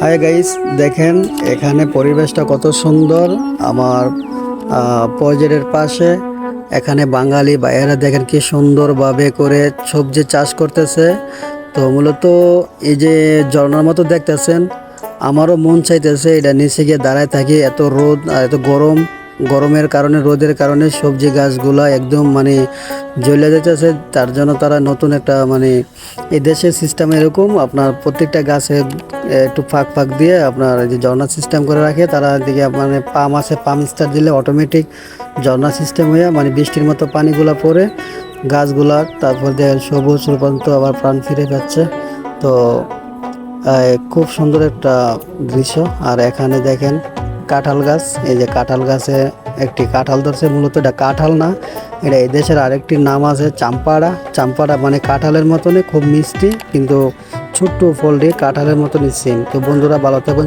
Hi guys দেখেন, এখানে পরিবেশটা কত সুন্দর। আমার পজেটের পাশে এখানে বাঙালি ভাইয়েরা দেখেন কি সুন্দরভাবে করে সবজি চাষ করতেছে। তো মূলত এই যে ঝর্ণার মতো দেখতেছেন, আমারও মন চাইতেছে এটা নিচে গিয়ে দাঁড়ায় থাকি, এত রোদ আর এত গরম। গরমের কারণে, রোদের কারণে সবজি গাছগুলা একদম মানে জ্বলে যেতেছে তার জন্য তারা নতুন একটা মানে এই দেশের সিস্টেম এরকম, আপনার প্রত্যেকটা গাছে একটু ফাঁক ফাঁক দিয়ে আপনার যে ঝর্ণা সিস্টেম করে রাখে, তারা দিকে মানে পাম আছে, পাম স্টার দিলে অটোমেটিক ঝর্ণা সিস্টেম হয়ে মানে বৃষ্টির মতো পানিগুলো পড়ে, গাছগুলা, তারপর দেখেন সবুজ রূপান্ত আবার প্রাণ ফিরে পাচ্ছে তো খুব সুন্দর একটা দৃশ্য। আর এখানে দেখেন কাঁঠাল গাছ, এই যে কাঁঠাল গাছে একটি কাঁঠাল ধরছে, মূলত এটা কাঁঠাল না, এটা এই দেশের আরেকটি নাম আছে চাম্পাড়া। চাম্পাড়া মানে কাঁঠালের মতনই, খুব মিষ্টি, কিন্তু ছোট্ট ফলটি কাঁঠালের মতনই সেম। তো বন্ধুরা, ভালো থাকুন